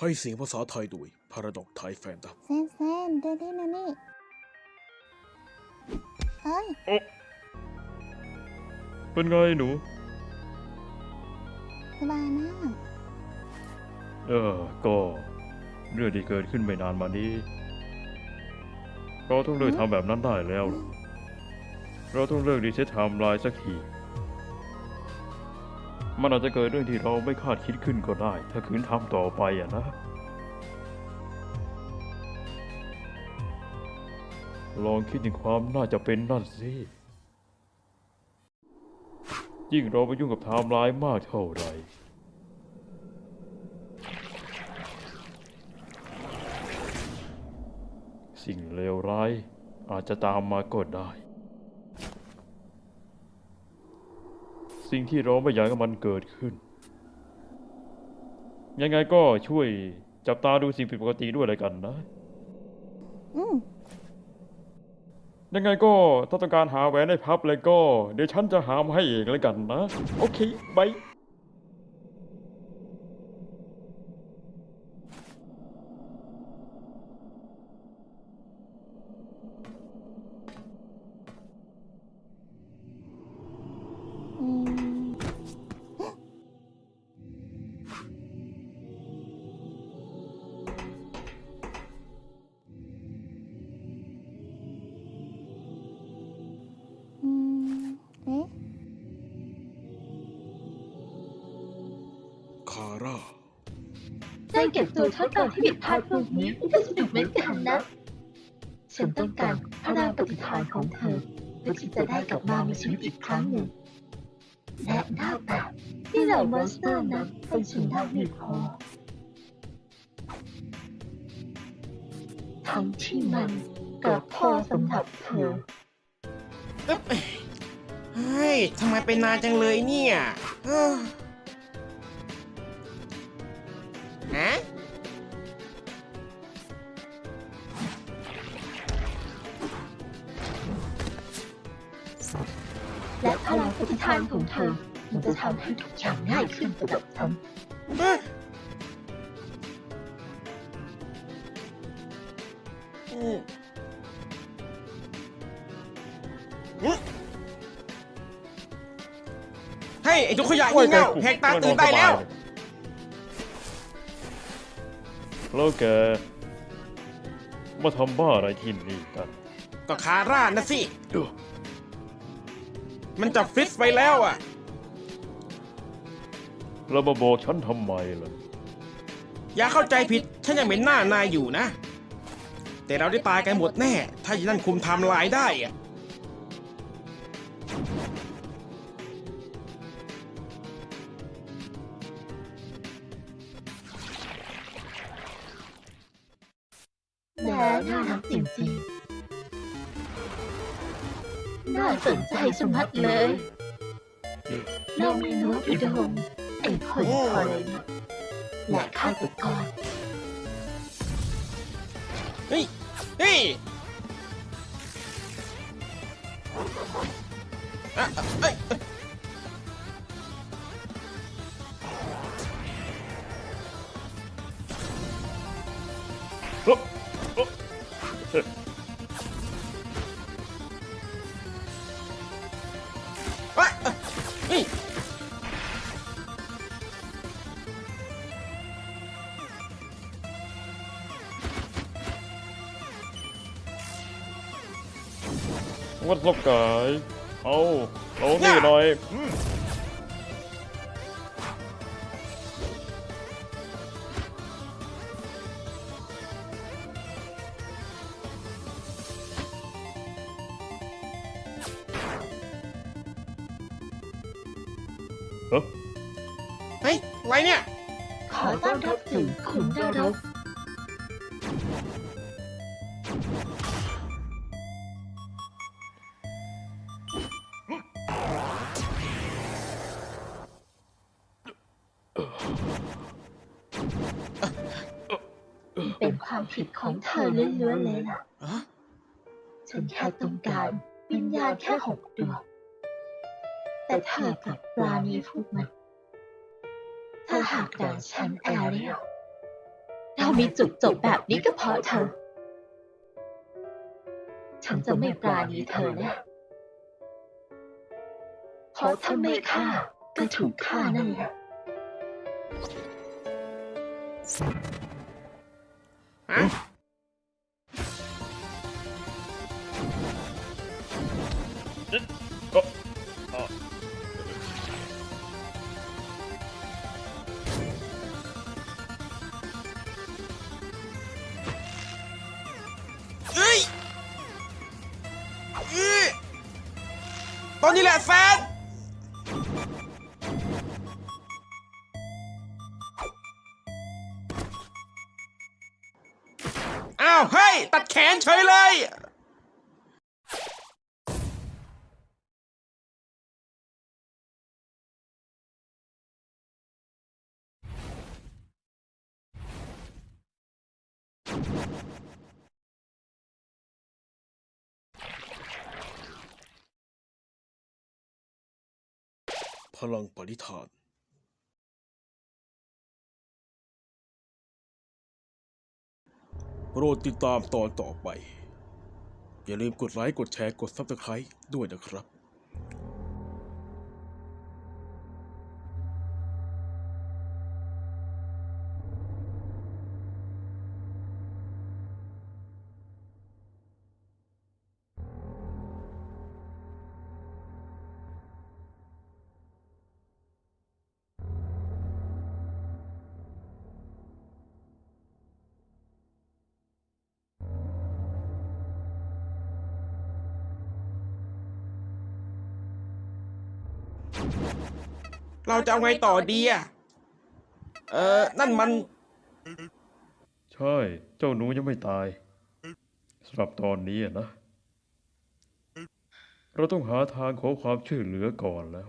ให้เสียงภาษาไทยโดยพาราดอกไทยแฟนดับเซนเซนเดลี่นะนี่เอ้ย เป็นไงหนู สบายมาก เออ ก็เรื่องที่เกิดขึ้นไม่นานมานี้ เราต้องเลิกทำแบบนั้นได้แล้วล่ะเราต้องเลิกดีเซตไทม์ไลน์สักที มันอาจจะเกิดเรื่องที่เราไม่คาดคิดขึ้นก็ได้ ถ้าคืนทำต่อไปอะนะ ลองคิดถึงความน่าจะเป็นนั่นสิ ยิ่งเราไปยุ่งกับไทม์ไลน์มากเท่าไหร่สิ่งเลวร้ายอาจจะตามมาก็ได้ สิ่งที่เราไม่อยากให้มันเกิดขึ้น ยังไงก็ช่วยจับตาดูสิ่งผิดปกติด้วยอะไรกันนะ อืม ยังไงก็ถ้าต้องการหาแหวนในพับเลยก็ เดี๋ยวฉันจะหามาให้เองแล้วกันนะ โอเคบาย เก็บตัวทดลองที่ผิดพลาดพวกนี้ก็สนุกเหมือนกันนะ ฉันต้องการพลังปฏิฐานของเธอเพื่อที่จะได้กลับมามีชีวิตอีกครั้งหนึ่งและหน้าแบบที่เหล่ามอนสเตอร์นั้นเป็นสิ่งที่ไม่พอทั้งที่มันก็พอสำหรับเธอเฮ้ยทำไมเป็นนานจังเลยเนี่ย และพลังปฏิฐานของเธอ มันจะทำให้ทุกอย่างง่ายขึ้นสำหรับฉันเอ้ออืมอืมเฮ้ยไอ้จุกขยะงี่เง่าแหกตาตื่นได้แล้วแล้วแกมาทำบ้าอะไรที่นี่กันก็คาร่านะสิ มันจะฟิตไปแล้วอะ แล้วมาบอกฉันทำไมล่ะ อย่าเข้าใจผิด ฉันยังเป็นหน้านายอยู่นะ แต่เราได้ตายกันหมดแน่ ถ้าอย่างนั้นคุมไทำลายได้อะแหมน่ารักจริงๆ น่าสนใจสมัดเลย เรามีนวดอุดมไอ้คนทรยศและฆาตกรเฮ้ย เฮ้ยอะอะเอ้ย อะอะเฮ้ยวัดสบกาย เอาเอานี่หน่อย เอ้อเฮ้ยอะไรเนี่ย ขอต้อนรับสู่ขุนนรกเป็นความผิดของเธอล้วนๆเลยล่ะฮะฉันแค่ต้องการวิญญาณแค่หกดวง แต่เธอกับปราณีพวกมันถ้าหากด่าฉันแอเรียลมีจุดจบแบบนี้ก็เพราะเธอ ฉันจะไม่ปราณีเธอแน่เพราะถ้าไม่ฆ่าก็ถูกฆ่านั่นแหละฮะ ตอนนี้แหละแฟนอ้าวเฮ้ยตัดแขนเฉยเลย ลังปณิธานโปรดติดตามตอนต่อไป อย่าลืมกดไลค์ กดแชร์ กด Subscribe ด้วยนะครับ เราจะเอาไงต่อดีอะ เออ นั่นมัน ใช่ เจ้าหนูยังไม่ตายสำหรับตอนนี้อะนะ เราต้องหาทางขอความช่วยเหลือก่อนแล้ว